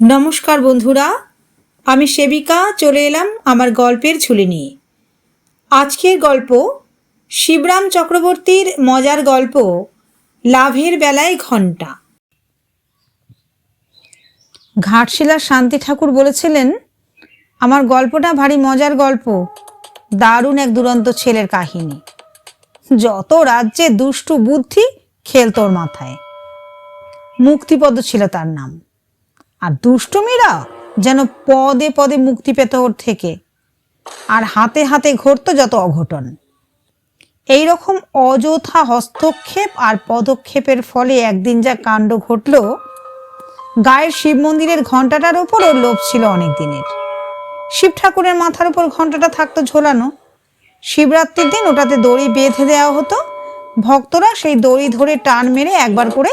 নমস্কার বন্ধুরা, আমি সেবিকা, চলে এলাম আমার গল্পের ঝুলি নিয়ে। আজকের গল্প শিবরাম চক্রবর্তীর মজার গল্প, লাভের বেলায় ঘণ্টা ঘাটশিলা শান্তি ঠাকুর বলেছিলেন, আমার গল্পটা ভারী মজার গল্প, দারুণ এক দুরন্ত ছেলের কাহিনী। যত রাজ্যে দুষ্টু বুদ্ধি খেলতোর মাথায়। মুক্তিপদ ছিল তার নাম। আর দুষ্টুমিরা যেন পদে পদে মুক্তি পেত ওর থেকে। আর হাতে হাতে ঘটতো যত অঘটন। এই রকম অযথা হস্তক্ষেপ আর পদক্ষেপের ফলে একদিন যা কাণ্ড ঘটল, গায়ের শিব মন্দিরের ঘন্টাটার উপর ওর লোভ ছিল অনেক দিনের শিব ঠাকুরের মাথার উপর ঘন্টাটা থাকতো ঝোলানো। শিবরাত্রির দিন ওটাতে দড়ি বেঁধে দেওয়া হতো। ভক্তরা সেই দড়ি ধরে টান মেরে একবার করে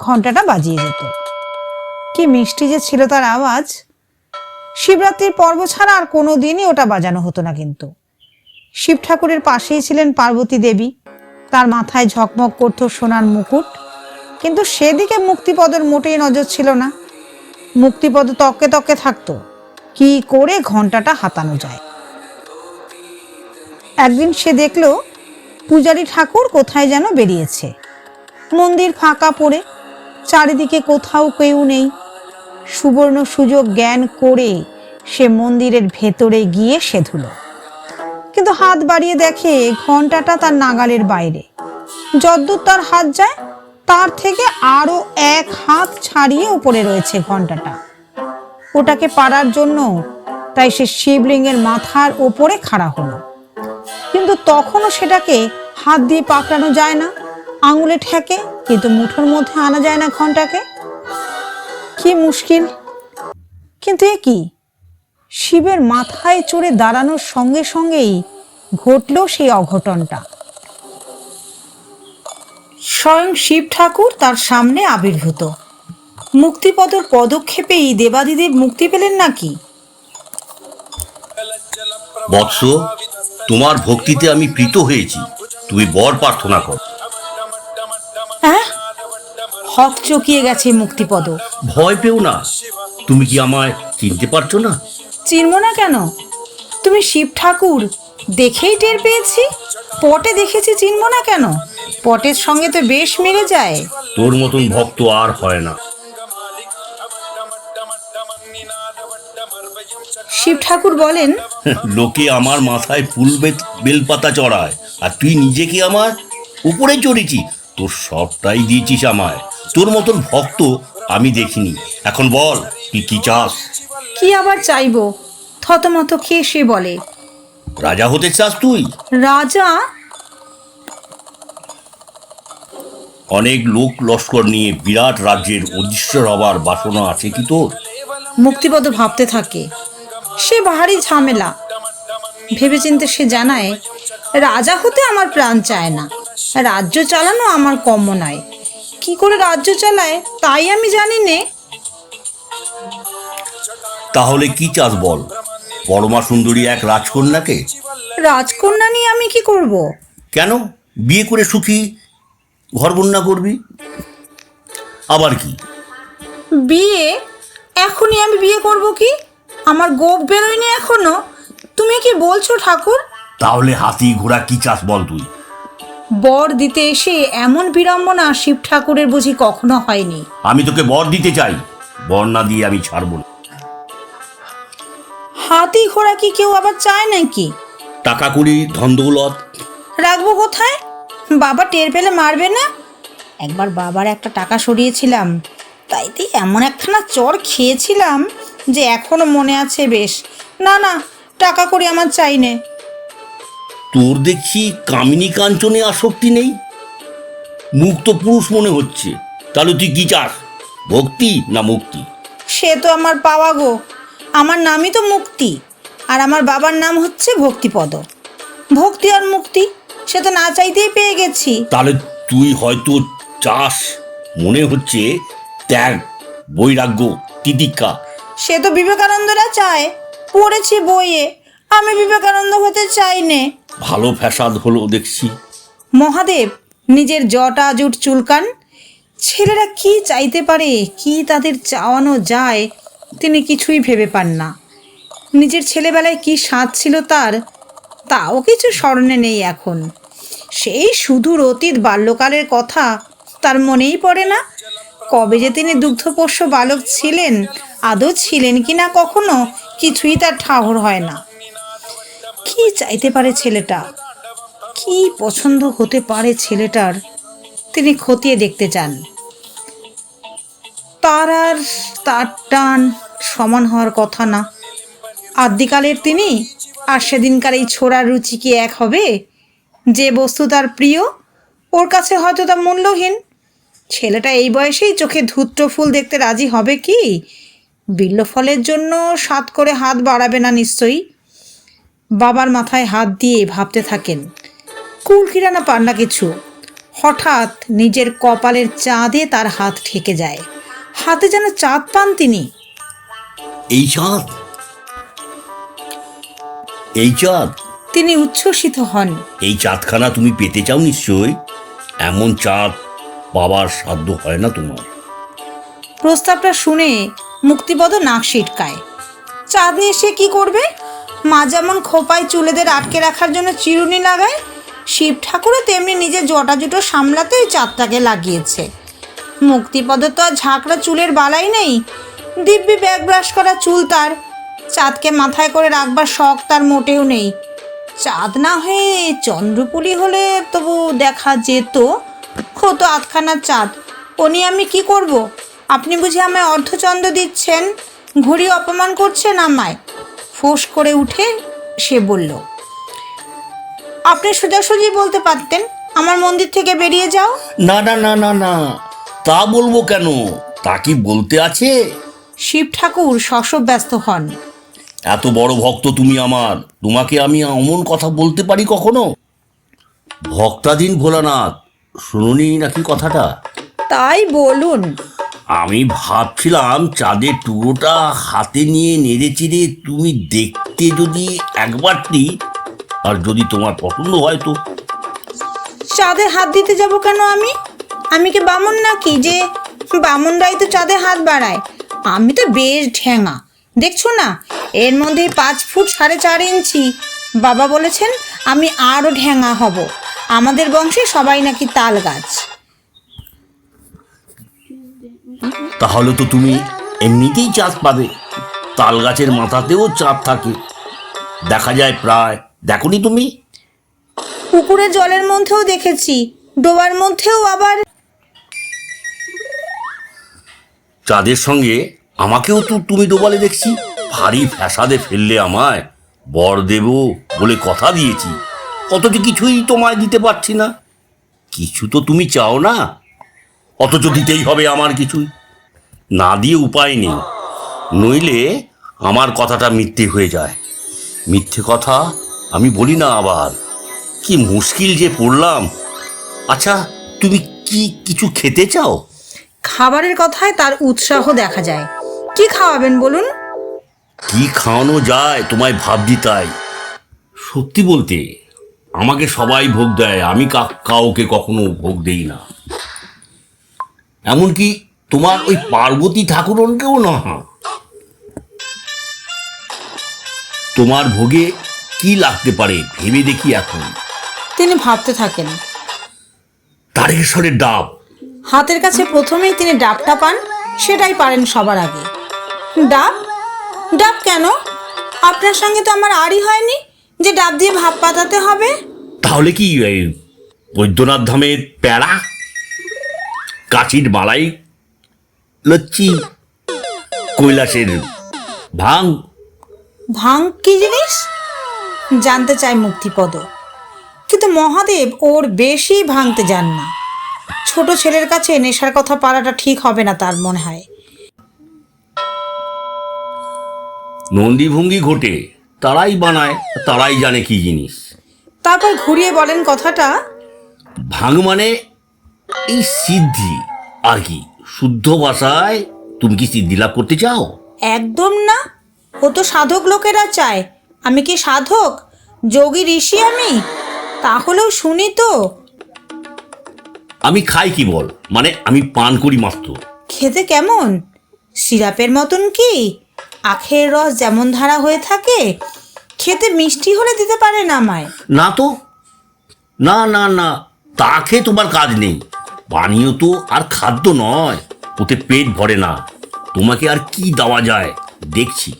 ঘন্টাটা বাজিয়ে যেত কি মিষ্টি যে ছিল তার আওয়াজ? শিবরাত্রির পর্ব ছাড়া আর কোনো দিনই ওটা বাজানো হতো না কিন্তু। শিব ঠাকুরের পাশেই ছিলেন পার্বতী দেবী। তার মাথায় ঝকমক করতো সোনার মুকুট। কিন্তু সেদিকে মুক্তিপদের মোটেই নজর ছিল না। মুক্তিপদ তককে তককে থাকতো। কি করে ঘন্টাটা হাতানো যায়। একদিন সে দেখল, পূজারী ঠাকুর কোথায় যেন বেরিয়েছে। মন্দির ফাঁকা পড়ে চারিদিকে কোথাও কেউ নেই। সুবর্ণ সুযোগ জ্ঞান করে সে মন্দিরের ভেতরে গিয়ে সেধুল। কিন্তু হাত বাড়িয়ে দেখে ঘন্টাটা তার নাগালের বাইরে। যদ্দূর তার হাত যায়, তার থেকে আরও এক হাত ছাড়িয়ে উপরে রয়েছে ঘন্টাটা ওটাকে পারার জন্য তাই সে শিবলিঙ্গের মাথার ওপরে খাড়া হলো। কিন্তু তখনও সেটাকে হাত দিয়ে পাকড়ানো যায় না। আঙুলে ঠেকে, কিন্তু মুঠোর মধ্যে আনা যায় না ঘন্টাকে। কি মুশকিল। কিন্তু এ কি? শিবের মাথায় চড়ে দাঁড়ানোর সঙ্গে সঙ্গেই ঘটল সেই অঘটনটা। স্বয়ং শিব ঠাকুর তার সামনে আবির্ভূত। মুক্তিপদর পদক্ষেপেই দেবাদিদেব মুক্তি পেলেন নাকি? বৎস, তোমার ভক্তিতে আমি প্রীত হয়েছি। তুমি বর প্রার্থনা কর। হক চকিয়ে গেছে মুক্তিপদ। ভয় পেও না। তুমি কি আমায় চিনতে পারছ না? চিনব না কেন? তুমি শিব ঠাকুর দেখেই টের পেয়েছি। পটে দেখেছি চিনব না কেন? পটের সঙ্গে তো বেশ মেরে যায়। তোর মতন ভক্ত আর হয় না। শিব ঠাকুর বলেন লোকে আমার মাথায় ফুল বেলপাতা চড়ায় আর তুই নিজে কি আমার উপরে চড়েছি? তোর সবটাই দিয়েছিস আমায়। তোর মতন ভক্ত আমি দেখিনি। এখন বল তুই কি চাস? কি আবার চাইব? থতমত খেয়ে সে বলে? রাজা হতে চাস তুই? রাজা? অনেক লোক লস্কর নিয়ে বিরাট রাজ্যের অদৃশ্যর হবার বাসনা আছে কি তোর? মুক্তিপদ ভাবতে থাকে। সে ভারী ঝামেলা। ভেবেচিন্তে সে জানায় রাজা হতে আমার প্রাণ চায় না। রাজ্য চালানো আমার কম্য নয়। কি করে রাজ্য চালায় তাই আমি জানি নে। তাহলে কি চাস বল? পরমা সুন্দরী এক রাজকন্যাকে? রাজকন্যা নিয়ে আমি কি করব। কেন? বিয়ে করে সুখী? ঘর বন্যা করবি? আবার কি? বিয়ে? এখনই আমি বিয়ে করব কি? আমার গোপ বেরোয়নি এখনও। তুমি কি বলছো ঠাকুর? তাহলে হাতি ঘোড়া কি চাস বল তুই? বর দিতে এসে এমন বিড়ম্বনা শিব ঠাকুরের বুঝি কখনো হয়নি। আমি তোকে বর দিতে চাই। বর না দিয়ে আমি ছাড়বো না। হাতি ঘোড়া কি কেউ আবার চায় নাকি? টাকা কুড়ি ধন দৌলত। রাখব কোথায়? বাবা টের পেলে মারবে না? একবার বাবার একটা টাকা সরিয়েছিলাম তাইতে এমন একখানা চর খেয়েছিলাম যে এখনও মনে আছে বেশ। না না টাকা করে আমার চাই নে। তোর দেখছি কামিনী কাঞ্চনে আসক্তি নেই। মুক্ত পুরুষ মনে হচ্ছে। তাহলে তুই কি চাস? ভক্তি না মুক্তি? সে তো আমার পাওয়া গো। আমার নামই তো মুক্তি। আর আমার বাবার নাম হচ্ছে ভক্তিপদ। ভক্তি আর মুক্তি সে তো না চাইতেই পেয়ে গেছি। তাহলে তুই হয়তো চাস মনে হচ্ছে ত্যাগ বৈরাগ্য তিতিক্ষা। সে তো বিবেকানন্দরা চায়। পড়েছি বইয়ে। আমি বিবেকানন্দ হতে চাই নে। ভালো ফ্যাসাদ হলো দেখছি। মহাদেব, নিজের জটা জুট চুলকান। ছেলেরা কি চাইতে পারে, কি তাদের চাওয়ানো যায়, তিনি কিছুই ভেবে পান না। নিজের ছেলেবেলায় কি স্বাদ ছিল তার, তাও কিছু স্মরণে নেই এখন। সেই সুদূর অতীত বাল্যকালের কথা তার মনেই পড়ে না। কবে যে তিনি দুগ্ধপোষ্য বালক ছিলেন, আদৌ ছিলেন কি না কখনো কিছুই তার ঠাহর হয় না। কি চাইতে পারে ছেলেটা? কি পছন্দ হতে পারে ছেলেটার? তিনি খতিয়ে দেখতে চান। তার আর তার টান সমান হওয়ার কথা না। আদ্যিকালের তিনি আর সেদিনকার এই ছোড়ার রুচি কি এক হবে? যে বস্তু তার প্রিয়, ওর কাছে হয়তো তা মূল্যহীন। ছেলেটা এই বয়সেই চোখে ধূত্র ফুল দেখতে রাজি হবে কি? বিল্ল ফলের জন্য সাত করে হাত বাড়াবে না নিশ্চয়ই। বাবার মাথায় হাত দিয়ে ভাবতে থাকেন। কুল কিরানা পান না কিছু। হঠাৎ নিজের কপালের চাঁদে তার হাত ঠেকে যায়। হাতে যেন চাঁদ পান তিনি। এই চাঁদ? এই চাঁদ? তিনি উচ্ছ্বসিত হন। এই চাঁদখানা তুমি পেতে চাও নিশ্চয়ই। এমন চাঁদ বাবার সাধ্য হয় না তোমার। প্রস্তাবটা শুনে মুক্তিপদ নাক সিটকায়। চাঁদ নিয়ে সে কি করবে? মা যেমন খোপায় চুলেদের আটকে রাখার জন্য চিরুনি লাগায়, শিব ঠাকুরও তেমনি নিজের জটা জুটো সামলাতে ওই চাঁদটাকে লাগিয়েছে। মুক্তিপদ তো আর ঝাঁকড়া চুলের বালাই নেই, দিব্যি ব্যাগ ব্রাশ করা চুল তার। চাঁদকে মাথায় করে রাখবার শখ তার মোটেও নেই। চাঁদ না হয়ে চন্দ্রপুলি হলে তবু দেখা যেত। কত আধখানা চাঁদ ও আমি কি করব? আপনি বুঝি আমায় অর্ধচন্দ্র দিচ্ছেন? ঘুরি অপমান করছেন আমায়? ফোঁস করে উঠে সে বলল আপনি সোজাসুজি বলতে পারতেন আমার মন্দির থেকে বেরিয়ে যাও। না না না না না তা বলব কেন? তা কি বলতে আছে? শিব ঠাকুর শশব ব্যস্ত হন। এত বড় ভক্ত তুমি আমার তোমাকে আমি অমন কথা বলতে পারি কখনো? ভক্তাধীন ভোলানাথ শুনুনি নাকি কথাটা? তাই বলুন। আমি ভাবছিলাম চাঁদের টুকরোটা হাতে নিয়ে নেড়ে চেড়ে তুমি দেখতে যদি একবারটি আর যদি তোমার পছন্দ হয় তো। চাঁদে হাত দিতে যাব কেন আমি? আমি কি বামুন নাকি? যে বামুনরাই তো চাঁদে হাত বাড়ায়। আমি তো বেশ ঠ্যাঙা দেখছ না? এর মধ্যে পাঁচ ফুট সাড়ে চার ইঞ্চি। বাবা বলেছেন, আমি আরও ঢ্যাঙা হব। আমাদের বংশে সবাই নাকি তাল গাছ। তাহলে তো তুমি এমনিতেই চাঁদ পাবে। তাল গাছের মাথাতেও চাঁদ থাকে। দেখা যায় প্রায়। দেখনি তুমি? পুকুরের জলের মধ্যেও দেখেছি। ডোবার মধ্যেও আবার। চাঁদের সঙ্গে আমাকেও তো তুমি ডোবালে দেখছি। ভারী ফ্যাসাদে ফেললে আমায়। বর দেব বলে কথা দিয়েছি। অথচ কিছুই তোমায় দিতে পারছি না। কিছু তো তুমি চাও না। অথচ দিতেই হবে আমার কিছুই। না দিয়ে উপায় নেই। নইলে আমার কথাটা মিথ্যে হয়ে যায়। মিথ্যে কথা আমি বলি না আবার। কি মুশকিল যে পড়লাম। আচ্ছা তুমি কি কিছু খেতে চাও? খাবারের কথায় তার উৎসাহ দেখা যায়। কি খাওয়াবেন বলুন? কি খাওয়ানো যায় তোমায় ভাবছি তাই। সত্যি বলতে আমাকে সবাই ভোগ দেয় আমি কাউকে কখনো ভোগ দেই না। এমনকি তোমার ওই পার্বতী ঠাকুরনকেও না। তোমার ভোগে কি লাগতে পারে ভেবে দেখি এখন। তিনি ভাবতে থাকেন। তারেশ্বরের ডাব। হাতের কাছে প্রথমেই তিনি ডাবটা পান সেটাই পারেন সবার আগে। ডাব? ডাব কেন? আপনার সঙ্গে তো আমার আরই হয়নি যে ডাব দিয়ে ভাব পাতাতে হবে। তাহলে কি বৈদ্যনাথ ধামের প্যাড়া কাচির মালাই লচ্ছি কৈলাসের ভাং। ভাং কি জিনিস? জানতে চায় মুক্তিপদ। কিন্তু মহাদেব ওর বেশি ভাঙতে যান না। ছোট ছেলের কাছে নেশার কথা পারাটা ঠিক হবে না তার মনে হয়। নন্দী ভঙ্গি ঘটে তারাই বানায় তারাই জানে কি জিনিস। তারপর ঘুরিয়ে বলেন কথাটা। ভাং মানে এই সিদ্ধি আর কি শুদ্ধ ভাষায় তুমি কি সিদ্ধি লাভ করতে চাও? একদম না। ও তো সাধক লোকেরা চায়। আমি কি সাধক? যোগী ঋষি আমি? তাহলেও শুনি তো। আমি খাই কি বল? মানে আমি পান করি মাত্র। খেতে কেমন? সিরাপের মতন কি? আখের রস যেমন ধারা হয়ে থাকে খেতে মিষ্টি হলে দিতে পারে না আমায়। না তো? না না না। তা খেয়ে তোমার কাজ নেই। পানীয় তো আর খাদ্য নয়। ওতে পেট ভরে না। তোমাকে আর কি দেওয়া যায়? দেখছি।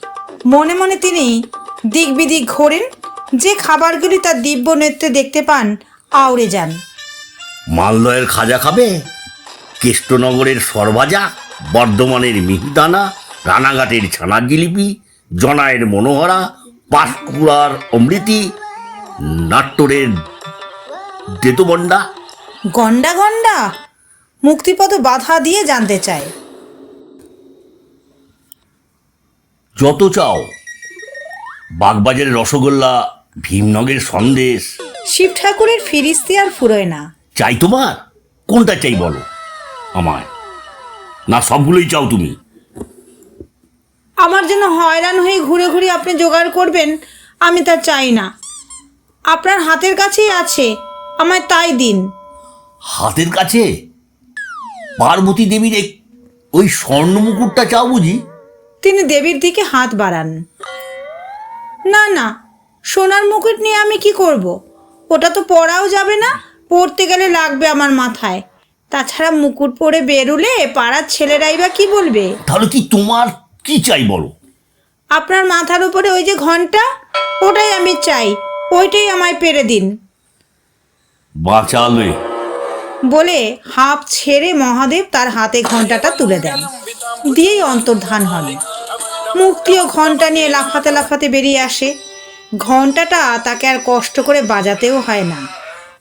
মনে মনে তিনি দিক বিদিক ঘোরেন। যে খাবারগুলি তার দিব্য নেত্রে দেখতে পান আউড়ে যান। মালদয়ের খাজা খাবে? কেষ্টনগরের সরভাজা? বর্ধমানের মিহিদানা? রানাঘাটের ছানার জিলিপি জনায়ের মনোহরা? পাঁশকুড়ার অমৃতি? নাট্যরের দেতবন্ডা গন্ডা গন্ডা। মুক্তিপদ বাধা দিয়ে জানতে চায়। যত চাও। বাগবাজারের রসগোল্লা ভীমনগের সন্দেশ। শিব ঠাকুরের ফিরিস্তি আর ফুরোয় না। চাই তোমার? কোনটা চাই বলো? আমায়। না সবগুলোই চাও তুমি। আমার জন্য হয়রান হয়ে ঘুরে ঘুরে আপনি জোগাড় করবেন আমি তা চাই না। আপনার হাতের কাছেই আছে। আমায় তাই দিন। হাতের কাছে? পার্বতী দেবীর ওই স্বর্ণ মুকুটটা চাও বুঝি? তিনি দেবীর দিকে হাত বাড়ান। না না সোনার মুকুট নিয়ে আমি কি করব। ওটা তো পরাও যাবে না পরতে গেলে লাগবে আমার মাথায়। তাছাড়া মুকুট পরে বেরুলে পাড়ার ছেলেরাই বা কি বলবে? তাহলে কি তোমার কি চাই বলো? আপনার মাথার উপরে ওই যে ঘণ্টা ওটাই আমি চাই ওইটাই আমায় পেরে দিন। বাঁচালে। বলে হাঁপ ছেড়ে মহাদেব তার হাতে ঘন্টাটা তুলে দেন। দিয়েই অন্তর্ধান হন। মুক্তিও ঘণ্টা নিয়ে লাফাতে লাফাতে বেরিয়ে আসে। ঘন্টাটা তাকে আর কষ্ট করে বাজাতেও হয় না।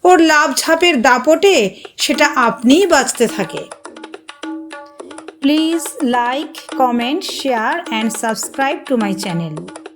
ওর লাভ ঝাপের দাপটে সেটা আপনিই বাঁচতে থাকে। Please like, comment, share, and subscribe to my channel.